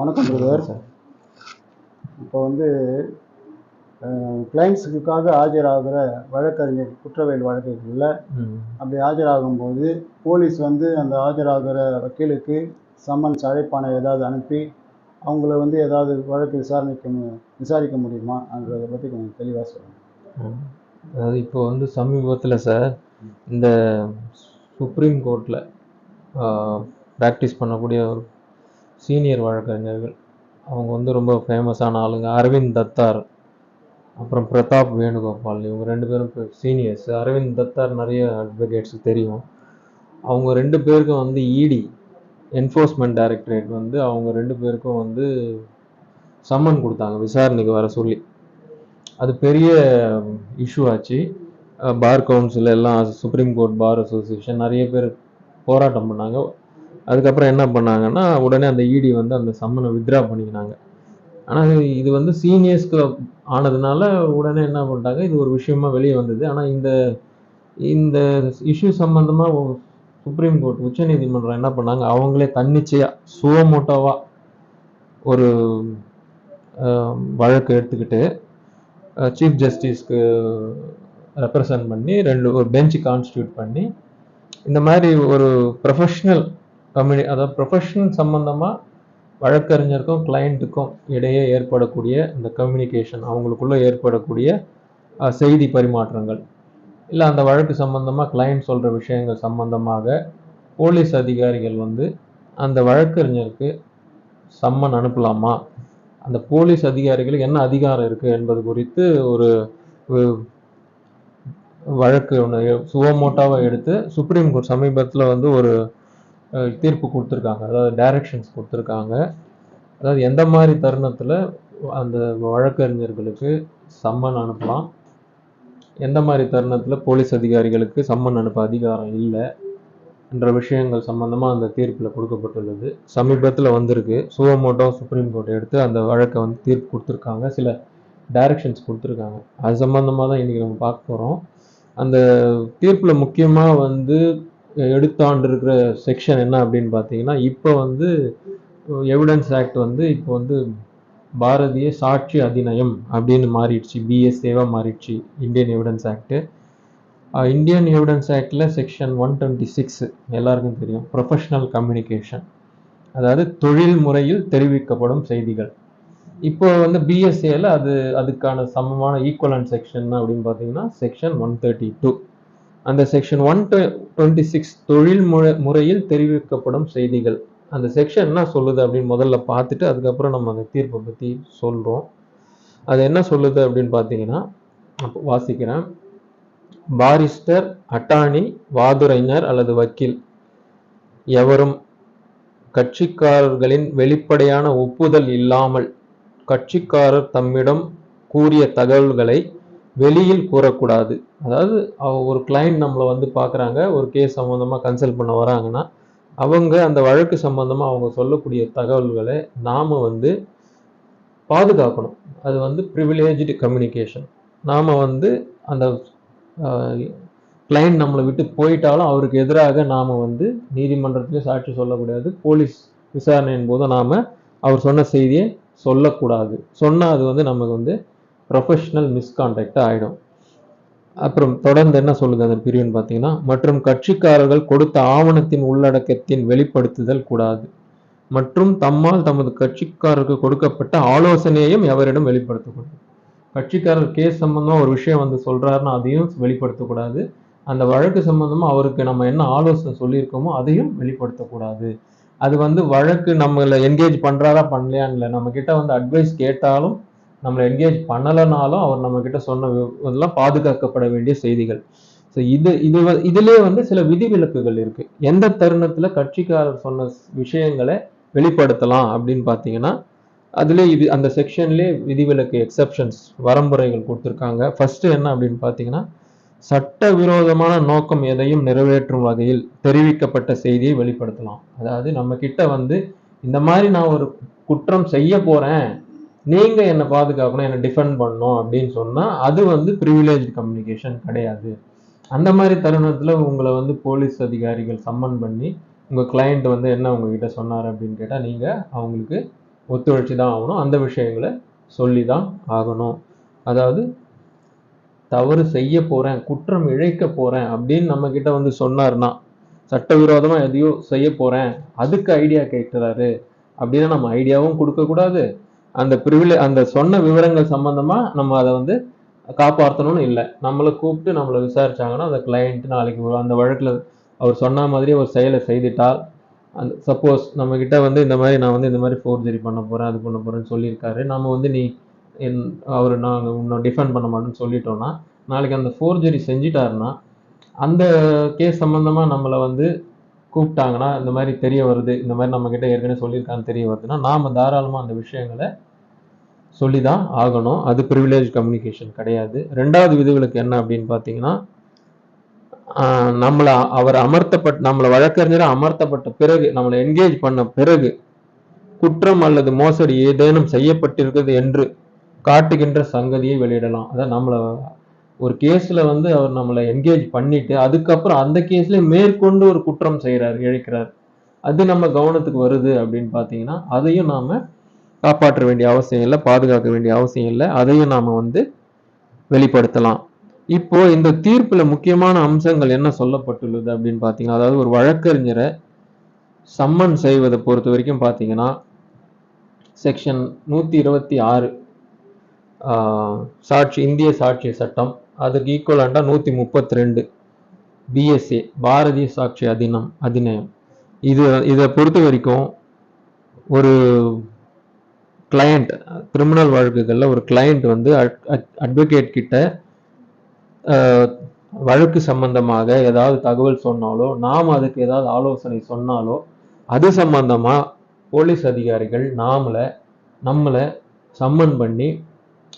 வணக்கம் brother sir இப்போ வந்து கிளைண்ட்ஸுக்காக ஆஜராகிற வழக்கறிஞர் குற்றவியல் வழக்குகளில் அப்படி ஆஜராகும்போது போலீஸ் வந்து அந்த ஆஜராகிற வக்கீலுக்கு சம்மன்ஸ் அழைப்பானை ஏதாவது அனுப்பி அவங்கள வந்து ஏதாவது வழக்கு விசாரணைக்கு விசாரிக்க முடியுமான்றதை பற்றி கொஞ்சம் தெளிவாக சொல்லுங்கள். அதாவது இப்போ வந்து சமீபத்தில் சார் இந்த சுப்ரீம் கோர்ட்டில் ப்ராக்டிஸ் பண்ணக்கூடிய ஒரு சீனியர் வழக்கறிஞர்கள். அவங்க வந்து ரொம்ப ஃபேமஸான ஆளுங்க. அரவிந்த் தத்தார் அப்புறம் பிரதாப் வேணுகோபால் இவங்க ரெண்டு பேரும் சீனியர்ஸ் அரவிந்த் தத்தார் நிறைய அட்வொகேட்ஸ் தெரியும். அவங்க ரெண்டு பேருக்கும் வந்து இடி என்ஃபோர்ஸ்மெண்ட் டைரக்டரேட் வந்து அவங்க ரெண்டு பேருக்கும் வந்து சம்மன் கொடுத்தாங்க விசாரணைக்கு வர சொல்லி. அது பெரிய இஷ்யூ ஆச்சு. பார் கவுன்சில் எல்லாம் சுப்ரீம் கோர்ட் பார் அசோசியேஷன் நிறைய பேர் போராட்டம் பண்ணாங்க. அதுக்கப்புறம் என்ன பண்ணாங்கன்னா உடனே அந்த இடி வந்து அந்த சம்மனை வித்ரா பண்ணிக்கினாங்க. ஆனால் இது வந்து சீனியர்ஸ்க்கு ஆனதுனால உடனே என்ன பண்ணிட்டாங்க இது ஒரு விஷயமா வெளியே வந்தது. ஆனால் இந்த இந்த இஷ்யூ சம்மந்தமாக சுப்ரீம் கோர்ட் உச்சநீதிமன்றம் என்ன பண்ணாங்க அவங்களே தன்னிச்சையாக சுவமோட்டோவாக ஒரு வழக்கு எடுத்துக்கிட்டு சீஃப் ஜஸ்டிஸ்க்கு ரெப்ரசன்ட் பண்ணி ரெண்டு ஒரு பெஞ்ச் கான்ஸ்டியூட் பண்ணி இந்த மாதிரி ஒரு ப்ரொஃபஷ்னல் கம்யூனி அதாவது ப்ரொஃபஷன் சம்மந்தமாக வழக்கறிஞருக்கும் கிளைண்ட்டுக்கும் இடையே ஏற்படக்கூடிய அந்த கம்யூனிகேஷன் அவங்களுக்குள்ளே ஏற்படக்கூடிய செய்தி பரிமாற்றங்கள். இல்லை அந்த வழக்கு சம்பந்தமாக கிளைண்ட் சொல்கிற விஷயங்கள் சம்பந்தமாக போலீஸ் அதிகாரிகள் வந்து அந்த வழக்கறிஞருக்கு சம்மன் அனுப்பலாமா? அந்த போலீஸ் அதிகாரிகளுக்கு என்ன அதிகாரம் இருக்குது என்பது குறித்து ஒரு வழக்கு ஒன்று சுவமோட்டாவை எடுத்து சுப்ரீம் கோர்ட் சமீபத்தில் வந்து ஒரு தீர்ப்பு கொடுத்துருக்காங்க. அதாவது டைரக்ஷன்ஸ் கொடுத்துருக்காங்க. அதாவது எந்த மாதிரி தருணத்தில் அந்த வழக்கறிஞர்களுக்கு சம்மன் அனுப்பலாம்? எந்த மாதிரி தருணத்தில் போலீஸ் அதிகாரிகளுக்கு சம்மன் அனுப்ப அதிகாரம் இல்லை? என்ற விஷயங்கள் சம்பந்தமாக அந்த தீர்ப்பில் கொடுக்கப்பட்டுள்ளது. சமீபத்தில் வந்திருக்கு. சுவமோட்டோ சுப்ரீம் கோர்ட் எடுத்து அந்த வழக்கை வந்து தீர்ப்பு கொடுத்துருக்காங்க. சில டைரக்ஷன்ஸ் கொடுத்துருக்காங்க. அது சம்மந்தமாக தான் இன்றைக்கி நம்ம பார்க்க போகிறோம் அந்த தீர்ப்பில் முக்கியமாக வந்து எடுத்தாண்டு இருக்கிற செக்ஷன் என்ன அப்படின்னு பார்த்தீங்கன்னா இப்போ வந்து எவிடன்ஸ் ஆக்ட் வந்து இப்போ வந்து பாரதிய சாட்சி அதிநயம் அப்படின்னு மாறிடுச்சு. பிஎஸ்ஏவாக மாறிடுச்சு Indian evidence act Indian evidence ஆக்டில் செக்ஷன் ஒன் டுவெண்ட்டி சிக்ஸ் எல்லாருக்கும் தெரியும். ப்ரொஃபஷனல் கம்யூனிகேஷன் அதாவது தொழில் முறையில் தெரிவிக்கப்படும் செய்திகள். இப்போ வந்து பிஎஸ்ஏல அது அதுக்கான சமமான ஈக்குவலன் செக்ஷன் அப்படின்னு பார்த்தீங்கன்னா செக்ஷன் ஒன் தேர்ட்டி டூ அந்த செக்ஷன் ஒன் டுவெண்ட்டி சிக்ஸ் தொழில் முறை முறையில் தெரிவிக்கப்படும் செய்திகள். அந்த செக்ஷன் என்ன சொல்லுது அப்படின்னு முதல்ல பார்த்துட்டு அதுக்கப்புறம் நம்ம அந்த தீர்ப்பை பற்றி சொல்கிறோம் அது என்ன சொல்லுது அப்படின்னு பார்த்தீங்கன்னா அப்போ வாசிக்கிறேன். பாரிஸ்டர் அட்டானி வாதுரைஞர் அல்லது வக்கீல். எவரும் கட்சிக்காரர்களின் வெளிப்படையான ஒப்புதல் இல்லாமல் கட்சிக்காரர் தம்மிடம் கூறிய தகவல்களை வெளியில் கூறக்கூடாது. அதாவது அவ- ஒரு கிளைண்ட் நம்மளை வந்து பார்க்குறாங்க ஒரு கேஸ் சம்மந்தமாக கன்சல்ட் பண்ண வராங்கன்னா அவங்க அந்த வழக்கு சம்மந்தமாக அவங்க சொல்லக்கூடிய தகவல்களை நாம் வந்து பாதுகாக்கணும். அது வந்து ப்ரிவிலேஜ்டு கம்யூனிகேஷன் நாம் வந்து அந்த கிளைண்ட் நம்மளை விட்டு போயிட்டாலும் அவருக்கு எதிராக நாம் வந்து நீதிமன்றத்திலே சாட்சி சொல்லக்கூடாது. போலீஸ் விசாரணையின் போது நாம் அவர் சொன்ன செய்தியை சொல்லக்கூடாது. சொன்னால் அது வந்து நமக்கு வந்து ப்ரொஃபஷ்னல் மிஸ்கான்டாக்ட் ஆகிடும் அப்புறம் தொடர்ந்து என்ன சொல்லுது அந்த பிரிவுன்னு பார்த்தீங்கன்னா மற்றும் கட்சிக்காரர்கள் கொடுத்த ஆவணத்தின் உள்ளடக்கத்தின் வெளிப்படுத்துதல் கூடாது. மற்றும் தம்மால் தமது கட்சிக்காரருக்கு கொடுக்கப்பட்ட ஆலோசனையையும் எவரிடம் வெளிப்படுத்தக்கூடாது. கட்சிக்காரர் கேஸ் சம்பந்தமாக ஒரு விஷயம் வந்து சொல்கிறாருன்னா அதையும் வெளிப்படுத்தக்கூடாது. அந்த வழக்கு சம்பந்தமாக அவருக்கு நம்ம என்ன ஆலோசனை சொல்லியிருக்கோமோ அதையும் வெளிப்படுத்தக்கூடாது. அது வந்து வழக்கு நம்மளை என்கேஜ் பண்ணுறாரா பண்ணலையான்னு இல்லை. நம்மக்கிட்ட வந்து அட்வைஸ் கேட்டாலும் நம்மளை என்கேஜ் பண்ணலைனாலும் அவர் நம்ம கிட்ட சொன்ன வி- இதெல்லாம் பாதுகாக்கப்பட வேண்டிய செய்திகள். ஸோ இது இது இதுலேயே வந்து சில விதிவிலக்குகள் இருக்கு. எந்த தருணத்துல கட்சிக்காரர் சொன்ன விஷயங்களை வெளிப்படுத்தலாம் அப்படின்னு பார்த்தீங்கன்னா அதுல இது அந்த செக்ஷன்லேயே விதிவிலக்கு எக்ஸெப்ஷன்ஸ் வரம்புரைகள் கொடுத்துருக்காங்க. ஃபர்ஸ்ட் என்ன அப்படின்னு பார்த்தீங்கன்னா சட்டவிரோதமான நோக்கம் எதையும் நிறைவேற்றும் வகையில் தெரிவிக்கப்பட்ட செய்தியை வெளிப்படுத்தலாம். அதாவது நம்ம கிட்ட வந்து இந்த மாதிரி நான் ஒரு குற்றம் செய்ய போறேன் நீங்கள் என்னை பாதுகாக்கணும் என்னை டிஃபெண்ட் பண்ணணும் அப்படின்னு சொன்னால் அது வந்து ப்ரிவிலேஜ் கம்யூனிகேஷன் கிடையாது. அந்த மாதிரி தருணத்தில் உங்களை வந்து போலீஸ் அதிகாரிகள் சம்மன் பண்ணி உங்கள் கிளையண்ட் வந்து என்ன உங்ககிட்ட சொன்னார் அப்படின்னு கேட்டால் நீங்கள் அவங்களுக்கு ஒத்துழைச்சி தான் ஆகணும். அந்த விஷயங்களை சொல்லி தான் ஆகணும். அதாவது தவறு செய்ய போகிறேன் குற்றம் இழைக்க போகிறேன் அப்படின்னு நம்மக்கிட்ட வந்து சொன்னார்னா சட்டவிரோதமாக எதையோ செய்ய போகிறேன் அதுக்கு ஐடியா கேட்குறாரு அப்படின்னா நம்ம ஐடியாவும் கொடுக்கக்கூடாது. அந்த பிரிவிலே அந்த சொன்ன விவரங்கள் சம்பந்தமா நம்ம அதை வந்து காப்பாற்றணும்னு இல்லை. நம்மளை கூப்பிட்டு நம்மளை விசாரிச்சாங்கன்னா அந்த கிளையண்ட் நாளைக்கு அந்த வழக்கில் அவர் சொன்ன மாதிரி ஒரு செயலை செய்துட்டால் அந்த சப்போஸ் நம்ம கிட்ட வந்து இந்த மாதிரி நான் வந்து இந்த மாதிரி ஃபோர்ஜரி பண்ண போறேன் அது பண்ண போறேன்னு சொல்லியிருக்காரு. நம்ம வந்து நீ என் அவர் நாங்கள் உன்னை டிஃபெண்ட் பண்ண மாட்டோம்னு சொல்லிட்டோம்னா நாளைக்கு அந்த ஃபோர்ஜரி செஞ்சிட்டாருன்னா அந்த கேஸ் சம்பந்தமா நம்மளை வந்து கூப்பிட்டாங்கன்னா இந்த மாதிரி தெரிய வருது இந்த மாதிரி நம்ம கிட்ட ஏற்கனவே சொல்லியிருக்கான்னு தெரிய வருதுன்னா நாம தாராளமா அந்த விஷயங்களை சொல்லி தான் ஆகணும். அது ப்ரிவிலேஜ் கம்யூனிகேஷன் கிடையாது. ரெண்டாவது விதிவிலக்கு என்ன அப்படின்னு பார்த்தீங்கன்னா நம்மளை அவர் அமர்த்தப்பட்ட நம்மளை வழக்கறிஞரை அமர்த்தப்பட்ட பிறகு நம்மளை என்கேஜ் பண்ண பிறகு குற்றம் அல்லது மோசடி ஏதேனும் செய்யப்பட்டிருக்கிறது என்று காட்டுகின்ற சங்கதியை வெளியிடலாம். அதான் நம்மளை ஒரு கேஸில் வந்து அவர் நம்மளை என்கேஜ் பண்ணிட்டு அதுக்கப்புறம் அந்த கேஸ்லேயே மேற்கொண்டு ஒரு குற்றம் செய்கிறார் இழைக்கிறார். அது நம்ம கவனத்துக்கு வருது அப்படின்னு பார்த்தீங்கன்னா அதையும் நாம் காப்பாற்ற வேண்டிய அவசியம் இல்லை பாதுகாக்க வேண்டிய அவசியம் இல்லை அதையும் நாம் வந்து வெளிப்படுத்தலாம். இப்போ இந்த தீர்ப்பில் முக்கியமான அம்சங்கள் என்ன சொல்லப்பட்டுள்ளது அப்படின்னு பார்த்தீங்கன்னா அதாவது ஒரு வழக்கறிஞரை சம்மன் செய்வதை பொறுத்த வரைக்கும் பார்த்தீங்கன்னா செக்ஷன் நூற்றி இருபத்தி ஆறு சாட்சி இந்திய சாட்சிய சட்டம் அதுக்கு ஈக்குவலண்டா நூற்றி முப்பத்தி ரெண்டு பிஎஸ்ஏ பாரதிய சாட்சி அதினம் அதிநயம். இது இதை பொறுத்த வரைக்கும் ஒரு கிளையண்ட் கிரிமினல் வழக்குகளில் ஒரு கிளையண்ட் வந்து அட்வொகேட் கிட்ட வழக்கு சம்பந்தமாக ஏதாவது தகவல் சொன்னாலோ நாம் அதுக்கு ஏதாவது ஆலோசனை சொன்னாலோ அது சம்பந்தமாக போலீஸ் அதிகாரிகள் நாமளை நம்மளை சம்மன் பண்ணி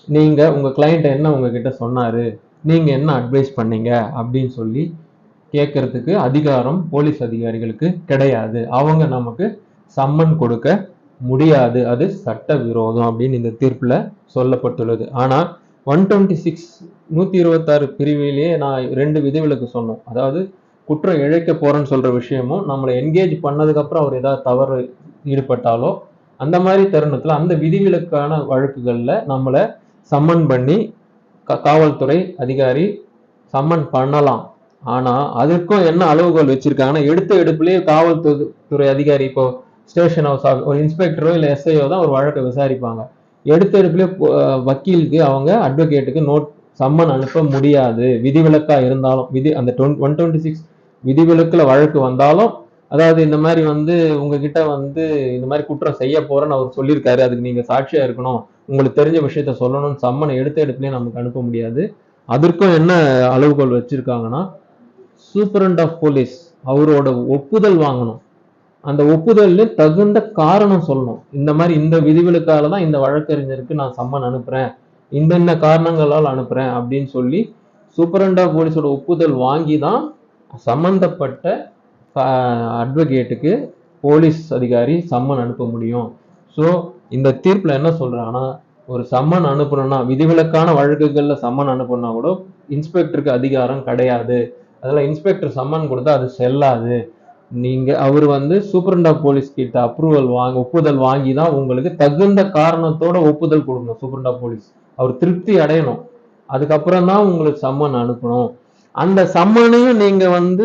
நீங்கள் உங்கள் கிளையண்ட் என்ன உங்ககிட்ட சொன்னார் நீங்கள் என்ன அட்வைஸ் பண்ணீங்க அப்படின்னு சொல்லி கேட்கறதுக்கு அதிகாரம் போலீஸ் அதிகாரிகளுக்கு கிடையாது. அவங்க நமக்கு சம்மன் கொடுக்க முடியாது. அது சட்ட விரோதம் அப்படின்னு இந்த தீர்ப்பில் சொல்லப்பட்டுள்ளது. ஆனால் ஒன் டுவெண்ட்டி சிக்ஸ் நூற்றி இருபத்தாறு பிரிவிலேயே நான் ரெண்டு விதிவிலக்கு சொன்னோம் அதாவது குற்றம் இழைக்க போகிறேன்னு சொல்கிற விஷயமும் நம்மளை என்கேஜ் பண்ணதுக்கப்புறம் அவர் ஏதாவது தவறு ஈடுபட்டாலோ அந்த மாதிரி தருணத்தில் அந்த விதிவிலக்கான வழக்குகளில் நம்மளை சம்மன் பண்ணி காவல்துறை அதிகாரி சம்மன் பண்ணலாம். ஆனால் அதுக்கும் என்ன அளவுகோல் வச்சுருக்காங்கன்னா எடுத்த எடுப்புலேயே காவல்துறை துறை அதிகாரி இப்போ ஸ்டேஷன் ஹவுஸ் ஒரு இன்ஸ்பெக்டரோ இல்லை எஸ்ஐயோ தான் ஒரு வழக்கை விசாரிப்பாங்க. எடுத்த எடுப்புலேயே வக்கீலுக்கு அவங்க அட்வொகேட்டுக்கு நோட் சம்மன் அனுப்ப முடியாது. விதிவிலக்காக இருந்தாலும் விதி அந்த ஒன் டுவெண்ட்டி சிக்ஸ் விதிவிலக்கில் வழக்கு வந்தாலும் அதாவது இந்த மாதிரி வந்து உங்ககிட்ட வந்து இந்த மாதிரி குற்றம் செய்ய போறேன்னு அவர் சொல்லியிருக்காரு. அதுக்கு நீங்க சாட்சியா இருக்கணும். உங்களுக்கு தெரிஞ்ச விஷயத்த சொல்லணும்னு சம்மனை எடுத்த எடுப்புலயே நமக்கு அனுப்ப முடியாது. அதற்கும் என்ன அளவுகோல் வச்சிருக்காங்கன்னா சூப்பரண்ட் ஆஃப் போலீஸ் அவரோட ஒப்புதல் வாங்கணும். அந்த ஒப்புதல்ல தகுந்த காரணம் சொல்லணும். இந்த மாதிரி இந்த விதிவிலக்கால தான் இந்த வழக்கறிஞருக்கு நான் சம்மன் அனுப்புறேன். இந்த என்ன காரணங்களால் அனுப்புறேன் அப்படின்னு சொல்லி சூப்பரண்ட் ஆஃப் போலீஸோட ஒப்புதல் வாங்கி தான் சம்பந்தப்பட்ட அட்வொகேட்டுக்கு போலீஸ் அதிகாரி சம்மன் அனுப்ப முடியும். ஸோ இந்த தீர்ப்பில் என்ன சொல்கிறாங்கன்னா ஒரு சம்மன் அனுப்பணும்னா விதிவிலக்கான வழக்குகளில் சம்மன் அனுப்பணும்னா கூட இன்ஸ்பெக்டருக்கு அதிகாரம் கிடையாது. அதில் இன்ஸ்பெக்டர் சம்மன் கொடுத்தா அது செல்லாது. நீங்கள் அவர் வந்து சூப்பரண்டா போலீஸ் கிட்ட அப்ரூவல் வாங்க ஒப்புதல் வாங்கி தான் உங்களுக்கு தகுந்த காரணத்தோட ஒப்புதல் கொடுக்கணும் சூப்பரண்டா போலீஸ் அவர் திருப்தி அடையணும். அதுக்கப்புறம் தான் உங்களுக்கு சம்மன் அனுப்பணும். அந்த சம்மனையும் நீங்க வந்து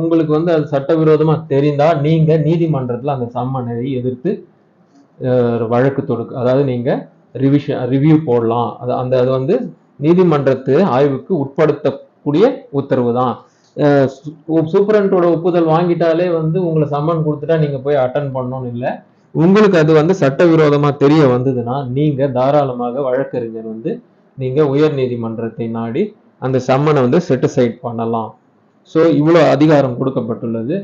உங்களுக்கு வந்து அது சட்டவிரோதமா தெரிந்தா நீங்க நீதிமன்றத்துல அந்த சம்மனை எதிர்த்து வழக்கு தொடுக்க அதாவது நீங்க ரிவிஷன் ரிவ்யூ போடலாம். அது அந்த அது வந்து நீதிமன்றத்து ஆய்வுக்கு உட்படுத்தக்கூடிய உத்தரவு தான். சூப்பரண்டோட ஒப்புதல் வாங்கிட்டாலே வந்து உங்களை சம்மன் கொடுத்துட்டா நீங்க போய் அட்டன் பண்ணணும்னு இல்லை. உங்களுக்கு அது வந்து சட்டவிரோதமா தெரிய வந்ததுன்னா நீங்க தாராளமாக வழக்கறிஞர் வந்து நீங்க உயர் நீதிமன்றத்தை நாடி அந்த சம்மனை வந்து செட்டிசைட் பண்ணலாம். ஸோ இவ்வளோ அதிகாரம் கொடுக்கப்பட்டுள்ளது.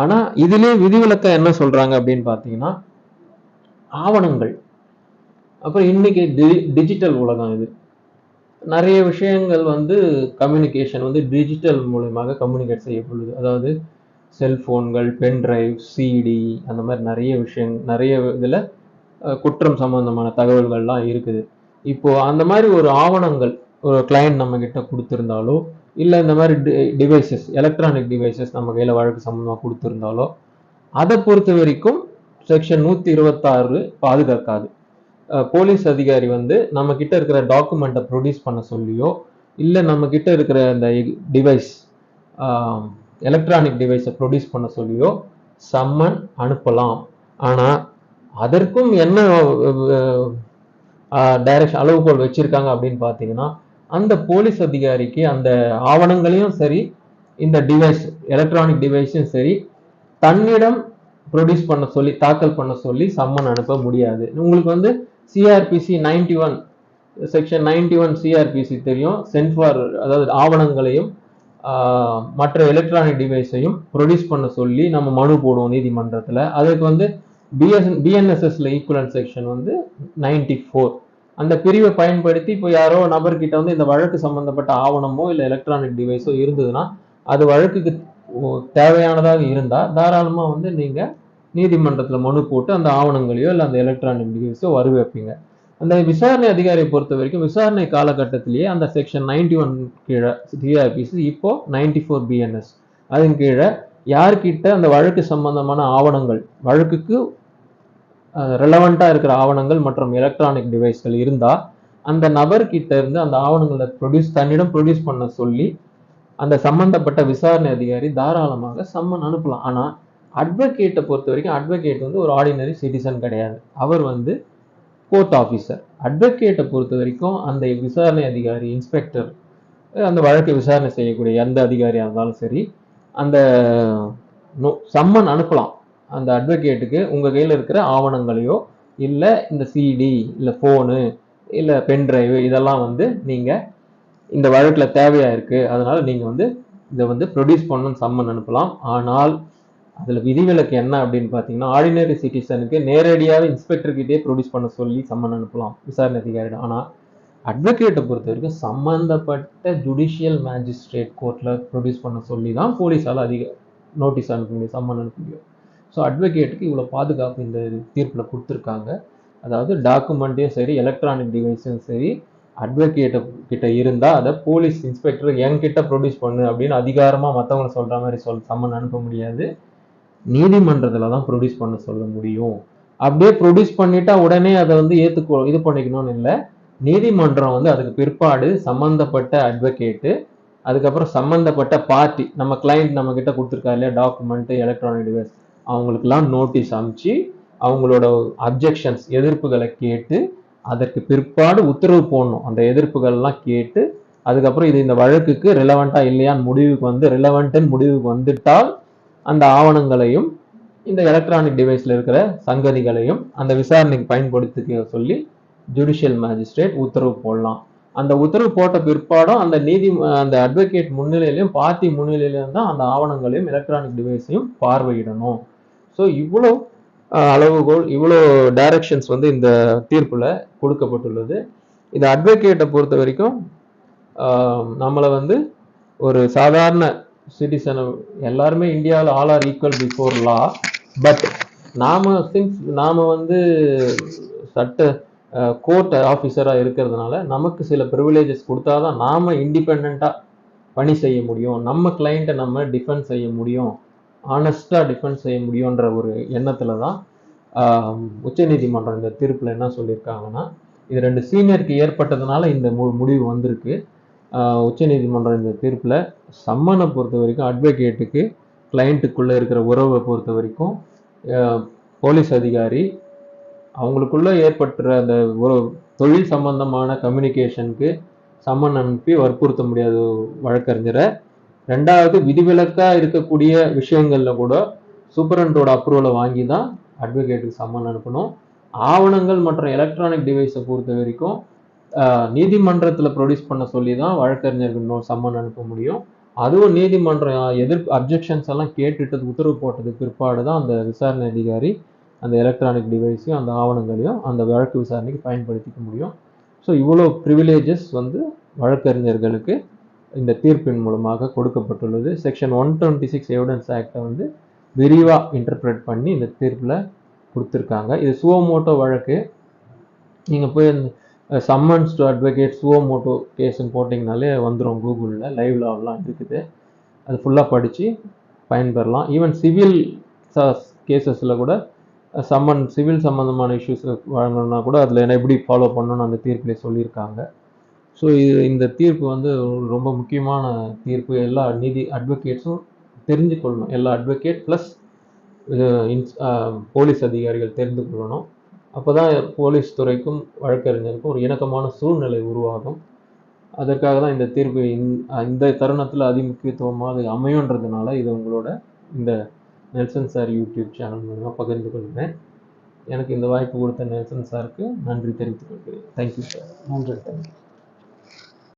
ஆனால் இதிலே விதிவிலக்கம் என்ன சொல்கிறாங்க அப்படின்னு பார்த்தீங்கன்னா ஆவணங்கள். அப்புறம் இன்னைக்கு டிஜிட்டல் உலகம் இது. நிறைய விஷயங்கள் வந்து கம்யூனிகேஷன் வந்து டிஜிட்டல் மூலயமாக கம்யூனிகேட் செய்யப்படுது. அதாவது செல்போன்கள் பென்டிரைவ் சிடி அந்த மாதிரி நிறைய விஷயம் நிறைய இதில் குற்றம் சம்பந்தமான தகவல்கள்லாம் இருக்குது. இப்போது அந்த மாதிரி ஒரு ஆவணங்கள் ஒரு கிளைண்ட் நம்மக்கிட்ட கொடுத்துருந்தாலோ இல்லை இந்த மாதிரி டிவைசஸ் எலக்ட்ரானிக் டிவைசஸ் நம்ம கையில் வழக்கு சம்மந்தமாக கொடுத்துருந்தாலோ அதை பொறுத்த வரைக்கும் செக்ஷன் நூற்றி இருபத்தாறு பாதுகாக்காது. போலீஸ் அதிகாரி வந்து நம்ம கிட்ட இருக்கிற டாக்குமெண்ட்டை ப்ரொடியூஸ் பண்ண சொல்லியோ இல்லை நம்ம கிட்ட இருக்கிற அந்த டிவைஸ் எலக்ட்ரானிக் டிவைஸை ப்ரொடியூஸ் பண்ண சொல்லியோ சம்மன் அனுப்பலாம். ஆனால் அதற்கும் என்ன டைரக்ஷன் அளவுகோல் வச்சுருக்காங்க அப்படின்னு பார்த்தீங்கன்னா அந்த போலீஸ் அதிகாரிக்கு அந்த ஆவணங்களையும் சரி இந்த டிவைஸ் எலக்ட்ரானிக் டிவைஸும் சரி தன்னிடம் ப்ரொடியூஸ் பண்ண சொல்லி தாக்கல் பண்ண சொல்லி சம்மன் அனுப்ப முடியாது. உங்களுக்கு வந்து CRPC ninety one section ninety one CRPC தெரியும். சென்ஃபார் அதாவது ஆவணங்களையும் மற்ற எலக்ட்ரானிக் டிவைஸையும் ப்ரொடியூஸ் பண்ண சொல்லி நம்ம மனு போடுவோம் நீதிமன்றத்தில். அதுக்கு வந்து பிஎஸ் பிஎன்எஸ்எஸ்ல ஈக்குவலன் செக்ஷன் வந்து நைன்டி ஃபோர் அந்த பிரிவை பயன்படுத்தி இப்போ யாரோ நபர்கிட்ட வந்து இந்த வழக்கு சம்பந்தப்பட்ட ஆவணமோ இல்லை எலக்ட்ரானிக் டிவைஸோ இருந்ததுன்னா அது வழக்குக்கு தேவையானதாக இருந்தால் தாராளமாக வந்து நீங்கள் நீதிமன்றத்தில் மனு போட்டு அந்த ஆவணங்களையோ இல்லை அந்த எலக்ட்ரானிக் டிவைஸோ வரவேற்பீங்க. அந்த விசாரணை அதிகாரியை பொறுத்த வரைக்கும் விசாரணை காலகட்டத்திலேயே அந்த செக்ஷன் நைன்டி ஒன் கீழே டிஆர்பிசி இப்போ நைன்டி ஃபோர் பிஎன்எஸ் அதன் கீழே யார்கிட்ட அந்த வழக்கு சம்பந்தமான ஆவணங்கள் வழக்குக்கு ரெலவெண்ட்டாக இருக்கிற ஆவணங்கள் மற்றும் எலக்ட்ரானிக் டிவைஸ்கள் இருந்தால் அந்த நபர்கிட்ட இருந்து அந்த ஆவணங்களை ப்ரொடியூஸ் தன்னிடம் ப்ரொடியூஸ் பண்ண சொல்லி அந்த சம்பந்தப்பட்ட விசாரணை அதிகாரி தாராளமாக சம்மன் அனுப்பலாம். ஆனால் அட்வொகேட்டை பொறுத்த வரைக்கும் அட்வொகேட் வந்து ஒரு ஆர்டினரி சிட்டிசன் கிடையாது. அவர் வந்து கோர்ட் ஆஃபீஸர் அட்வொகேட்டை பொறுத்த வரைக்கும் அந்த விசாரணை அதிகாரி இன்ஸ்பெக்டர் அந்த வழக்கை விசாரணை செய்யக்கூடிய எந்த அதிகாரியாக இருந்தாலும் சரி அந்த நோ சம்மன் அனுப்பலாம். அந்த அட்வொகேட்டுக்கு உங்கள் கையில் இருக்கிற ஆவணங்களையோ இல்லை இந்த சிடி இல்லை ஃபோனு இல்லை பென்ட்ரைவு இதெல்லாம் வந்து நீங்கள் இந்த வழக்கில் தேவையாக இருக்குது அதனால் நீங்கள் வந்து இதை வந்து ப்ரொடியூஸ் பண்ணணும்னு சம்மன் அனுப்பலாம். ஆனால் அதில் விதிவிலக்கு என்ன அப்படின்னு பார்த்தீங்கன்னா ஆர்டினரி சிட்டிசனுக்கு நேரடியாக இன்ஸ்பெக்டர்கிட்டே ப்ரொடியூஸ் பண்ண சொல்லி சம்மன் அனுப்பலாம். விசாரணை அதிகாரிடம் ஆனால் அட்வொகேட்டை பொறுத்த வரைக்கும் சம்மந்தப்பட்ட ஜுடிஷியல் மேஜிஸ்ட்ரேட் கோர்ட்டில் ப்ரொடியூஸ் பண்ண சொல்லி தான் போலீஸால் அதிக நோட்டீஸ் அனுப்ப முடியும் சம்மன் அனுப்ப முடியும். ஸோ அட்வொகேட்டுக்கு இவ்வளோ பாதுகாப்பு இந்த தீர்ப்பில் கொடுத்துருக்காங்க. அதாவது டாக்குமெண்ட்டையும் சரி எலக்ட்ரானிக் டிவைஸும் சரி அட்வொகேட்டை கிட்ட இருந்தால் அதை போலீஸ் இன்ஸ்பெக்டர் என்கிட்ட ப்ரொடியூஸ் பண்ணு அப்படின்னு அதிகாரமாக மற்றவங்களை சொல்கிற மாதிரி சொல் சம்மன் அனுப்ப முடியாது. நீதிமன்றத்தில் தான் ப்ரொடியூஸ் பண்ண சொல்ல முடியும். அப்படியே ப்ரொடியூஸ் பண்ணிட்டா உடனே அதை வந்து ஏற்றுக்கோ இது பண்ணிக்கணும்னு இல்லை. நீதிமன்றம் வந்து அதுக்கு பிற்பாடு சம்மந்தப்பட்ட அட்வொகேட்டு அதுக்கப்புறம் சம்மந்தப்பட்ட பார்ட்டி நம்ம கிளைண்ட் நம்ம கிட்ட கொடுத்துருக்காரு இல்லையா டாக்குமெண்ட் எலக்ட்ரானிக் டிவைஸ் அவங்களுக்கெல்லாம் நோட்டீஸ் அனுப்பிச்சு அவங்களோட அப்ஜெக்ஷன்ஸ் எதிர்ப்புகளை கேட்டு அதற்கு பிற்பாடு உத்தரவு போடணும். அந்த எதிர்ப்புகள்லாம் கேட்டு அதுக்கப்புறம் இது இந்த வழக்குக்கு ரிலவெண்ட்டாக இல்லையான்னு முடிவுக்கு வந்து ரிலவெண்ட்டுன்னு முடிவுக்கு வந்துட்டால் அந்த ஆவணங்களையும் இந்த எலக்ட்ரானிக் டிவைஸில் இருக்கிற சங்கதிகளையும் அந்த விசாரணைக்கு பயன்படுத்திக்க சொல்லி ஜுடிஷியல் மேஜிஸ்ட்ரேட் உத்தரவு போடலாம். அந்த உத்தரவு போட்ட பிற்பாடும் அந்த நீதி அந்த அட்வொகேட் முன்னிலையிலையும் பார்ட்டி முன்னிலையிலையும் தான் அந்த ஆவணங்களையும் எலக்ட்ரானிக் டிவைஸையும் பார்வையிடணும். ஸோ இவ்வளோ அளவுகோல் இவ்வளோ டைரக்ஷன்ஸ் வந்து இந்த தீர்ப்பில் கொடுக்கப்பட்டுள்ளது. இந்த அட்வொகேட்டை பொறுத்த வரைக்கும் நம்மளை வந்து ஒரு சாதாரண சிட்டிசனை எல்லாருமே இந்தியாவில் all are equal before law but நாம சின்ஸ் நாம் வந்து சட்ட கோர்ட் ஆஃபீஸராக இருக்கிறதுனால நமக்கு சில ப்ரிவிலேஜஸ் கொடுத்தாதான் நாம் இண்டிபெண்ட்டாக பணி செய்ய முடியும். நம்ம கிளைண்ட்டை நம்ம டிஃபெண்ட் செய்ய முடியும். ஆனஸ்டாக டிஃபெண்ட் செய்ய முடியுன்ற ஒரு எண்ணத்தில் தான் உச்சநீதிமன்றம் இந்த தீர்ப்பில் என்ன சொல்லியிருக்காங்கன்னா இது ரெண்டு சீனியருக்கு ஏற்பட்டதுனால இந்த மு- முடிவு வந்திருக்கு. உச்சநீதிமன்றம் இந்த தீர்ப்பில் சம்மனை பொறுத்த வரைக்கும் அட்வொகேட்டுக்கு கிளைண்ட்டுக்குள்ளே இருக்கிற உறவை பொறுத்த வரைக்கும் போலீஸ் அதிகாரி அவங்களுக்குள்ளே ஏற்பட்டுற அந்த ஒரு தொழில் சம்பந்தமான கம்யூனிகேஷனுக்கு சம்மன் அனுப்பி வற்புறுத்த முடியாத வழக்கறிஞரை ரெண்டாவது விதிவிலக்காக இருக்கக்கூடிய விஷயங்களில் கூட சூப்பரண்டோட அப்ரூவலை வாங்கி தான் அட்வொகேட்டுக்கு சம்மன் அனுப்பணும். ஆவணங்கள் மற்றும் எலக்ட்ரானிக் டிவைஸை பொறுத்த வரைக்கும் நீதிமன்றத்தில் ப்ரொடியூஸ் பண்ண சொல்லி தான் வழக்கறிஞர்கள் சம்மன் அனுப்ப முடியும். அதுவும் நீதிமன்றம் எதிர்ப்பு அப்ஜெக்ஷன்ஸ் எல்லாம் கேட்டுட்டு உத்தரவு போட்டதுக்கு பிற்பாடு தான் அந்த விசாரணை அதிகாரி அந்த எலக்ட்ரானிக் டிவைஸையும் அந்த ஆவணங்களையும் அந்த வழக்கு விசாரணைக்கு பயன்படுத்திக்க முடியும். ஸோ இவ்வளோ ப்ரிவிலேஜஸ் வந்து வழக்கறிஞர்களுக்கு இந்த தீர்ப்பின் மூலமாக கொடுக்கப்பட்டுள்ளது. Section one twenty six evidence ஆக்டை வந்து விரிவாக இன்டர்பிரேட் பண்ணி இந்த தீர்ப்பில் கொடுத்துருக்காங்க. இது சுவமோட்டோ வழக்கு. நீங்கள் போய் summons to advocate suo motu கேஸ்ன்னு போட்டிங்கனாலே வந்துடும் கூகுளில் லைவ் லாவெலாம் இருக்குது. அது ஃபுல்லாக படித்து பயன்பெறலாம். ஈவன் சிவில் கேசஸில் கூட சம்மன் சிவில் சம்மந்தமான இஷ்யூஸ் வழங்கணும்னா கூட அதில் என்ன எப்படி ஃபாலோ பண்ணணும்னு அந்த தீர்ப்பிலே சொல்லியிருக்காங்க. ஸோ இது இந்த தீர்ப்பு வந்து ரொம்ப முக்கியமான தீர்ப்பு. எல்லா நீதி அட்வொகேட்ஸும் தெரிஞ்சு கொள்ளணும் எல்லா அட்வொகேட் ப்ளஸ் இன்ஸ் போலீஸ் அதிகாரிகள் தெரிந்து கொள்ளணும் அப்போ தான் போலீஸ் துறைக்கும் வழக்கறிஞருக்கும் ஒரு இணக்கமான சூழ்நிலை உருவாகும். அதற்காக தான் இந்த தீர்ப்பு இந்த- தருணத்தில் அதிமுக்கியத்துவமாக அமையுன்றதுனால இது உங்களோட இந்த நெல்சன் சார் யூடியூப் சேனல் மூலமாக பகிர்ந்து கொள்கிறேன். எனக்கு இந்த வாய்ப்பு கொடுத்த நெல்சன் சாருக்கு நன்றி தெரிவித்துக் கொள்கிறேன். தேங்க்யூ சார் நன்றி